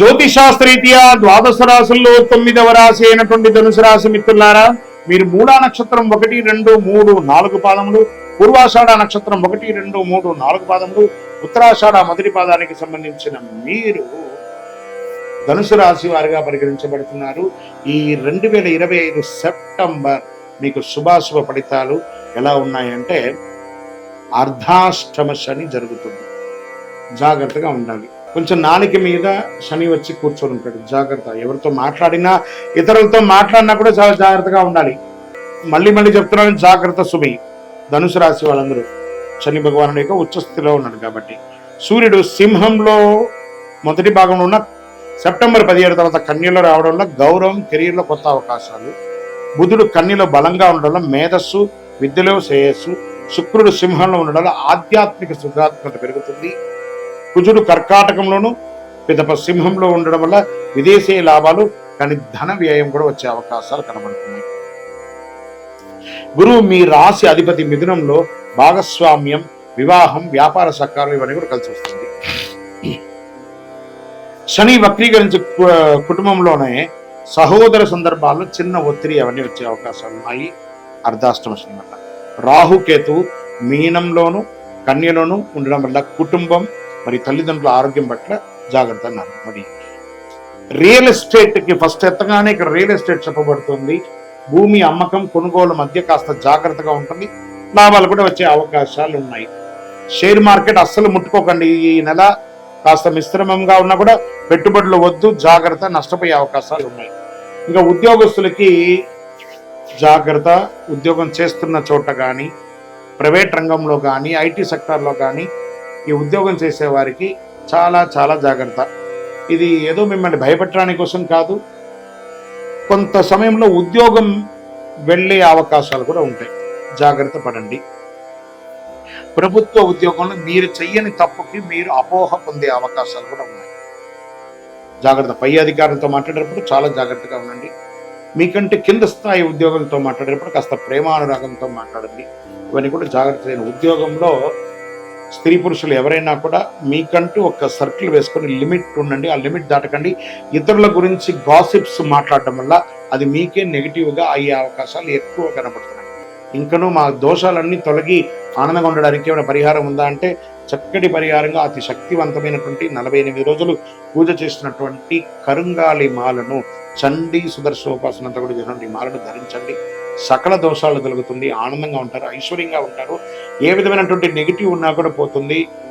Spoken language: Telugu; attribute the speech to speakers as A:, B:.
A: జ్యోతిశాస్త్రరీత్యా ద్వాదశ రాశుల్లో తొమ్మిదవ రాశి అయినటువంటి ధనుసు రాశి మిత్రులారా మీరు మూలా నక్షత్రం ఒకటి రెండు మూడు నాలుగు పాదములు పూర్వాషాఢ నక్షత్రం ఒకటి రెండు మూడు నాలుగు పాదములు ఉత్తరాషాఢ మొదటి పాదానికి సంబంధించిన మీరు ధనుసు రాశి వారిగా పరిగణించబడుతున్నారు. ఈ రెండు వేల ఇరవై ఐదు సెప్టెంబర్ మీకు శుభాశుభ ఫలితాలు ఎలా ఉన్నాయంటే అర్ధాష్టమ శని జరుగుతుంది. జాగ్రత్తగా ఉండాలి. కొంచెం నాలుక మీద శని వచ్చి కూర్చొని ఉంటాడు. జాగ్రత్త. ఎవరితో మాట్లాడినా ఇతరులతో మాట్లాడినా కూడా చాలా జాగ్రత్తగా ఉండాలి. మళ్ళీ మళ్ళీ చెప్తున్నాను జాగ్రత్త సుమి. ధనుసు రాశి వాళ్ళందరూ. శని భగవానుడి యొక్క ఉచ్చస్థితిలో ఉన్నాడు కాబట్టి. సూర్యుడు సింహంలో మొదటి భాగంలో ఉన్న సెప్టెంబర్ పదిహేడు తర్వాత కన్యలో రావడం వల్ల గౌరవం కెరీర్లో కొత్త అవకాశాలు. బుధుడు కన్యలో బలంగా ఉండడం వల్ల మేధస్సు విద్యలో శ్రేయస్సు. శుక్రుడు సింహంలో ఉండడం వల్ల ఆధ్యాత్మిక సృజాత్మకత పెరుగుతుంది. కుజుడు కర్కాటకంలోను పిదప సింహంలో ఉండడం వల్ల విదేశీ లాభాలు కానీ ధన వ్యయం కూడా వచ్చే అవకాశాలు కనబడుతున్నాయి. గురువు మీ రాశి అధిపతి మిథునంలో భాగస్వామ్యం వివాహం వ్యాపార సహకారం ఇవన్నీ కూడా కలిసి వస్తుంది. శని వక్రీకరించి కుటుంబంలోనే సహోదర సందర్భాల్లో చిన్న ఒత్తిడి అవన్నీ వచ్చే అవకాశాలు ఉన్నాయి. అర్ధాష్టమ శని వల్ల. మీనంలోను కన్యలోను ఉండడం వల్ల కుటుంబం మరి తల్లిదండ్రుల ఆరోగ్యం పట్ల జాగ్రత్త అన్నారు. మరి రియల్ ఎస్టేట్కి ఫస్ట్ ఎత్తగానే ఇక్కడ రియల్ ఎస్టేట్ చెప్పబడుతుంది. భూమి అమ్మకం కొనుగోలు మధ్య కాస్త జాగ్రత్తగా ఉంటుంది. లాభాలు కూడా వచ్చే అవకాశాలు ఉన్నాయి. షేర్ మార్కెట్ అస్సలు ముట్టుకోకండి. ఈ నెల కాస్త మిశ్రమంగా ఉన్నా కూడా పెట్టుబడులు వద్దు జాగ్రత్త నష్టపోయే అవకాశాలు ఉన్నాయి. ఇంకా ఉద్యోగస్తులకి జాగ్రత్త ఉద్యోగం చేస్తున్న చోట కానీ ప్రైవేట్ రంగంలో కానీ ఐటీ సెక్టార్లో కానీ ఈ ఉద్యోగం చేసేవారికి చాలా చాలా జాగ్రత్త. ఇది ఏదో మిమ్మల్ని భయపెట్టడానికి కోసం కాదు కొంత సమయంలో ఉద్యోగం వెళ్ళే అవకాశాలు కూడా ఉంటాయి. జాగ్రత్త పడండి. ప్రభుత్వ ఉద్యోగంలో మీరు చెయ్యని తప్పుకి మీరు అపోహ పొందే అవకాశాలు కూడా ఉన్నాయి. జాగ్రత్త పై అధికారులతో మాట్లాడేటప్పుడు చాలా జాగ్రత్తగా ఉండండి. మీకంటే కింద స్థాయి ఉద్యోగంతో మాట్లాడేటప్పుడు కాస్త ప్రేమానురాగంతో మాట్లాడండి. ఇవన్నీ కూడా జాగ్రత్త. ఉద్యోగంలో స్త్రీ పురుషులు ఎవరైనా కూడా మీకంటూ ఒక సర్కిల్ వేసుకొని లిమిట్ ఉండండి ఆ లిమిట్ దాటకండి. ఇతరుల గురించి గాసిప్స్ మాట్లాడటం వల్ల అది మీకే నెగిటివ్గా అయ్యే అవకాశాలు ఎక్కువ కనబడుతున్నాయి. ఇంకనూ మా దోషాలన్నీ తొలగి ఆనందంగా ఉండడానికి ఏమైనా పరిహారం ఉందా అంటే చక్కటి పరిహారంగా అతి శక్తివంతమైనటువంటి నలభై ఎనిమిది రోజులు పూజ చేసినటువంటి కరుంగాలి మాలను చండీ సుదర్శోపాసనంతా కూడా చేసినటువంటి మాలను ధరించండి. సకల దోషాలు తొలగుతుంది ఆనందంగా ఉంటారు ఐశ్వర్యంగా ఉంటారు. ఏ విధమైనటువంటి నెగిటివ్ ఉన్నా కూడా పోతుంది.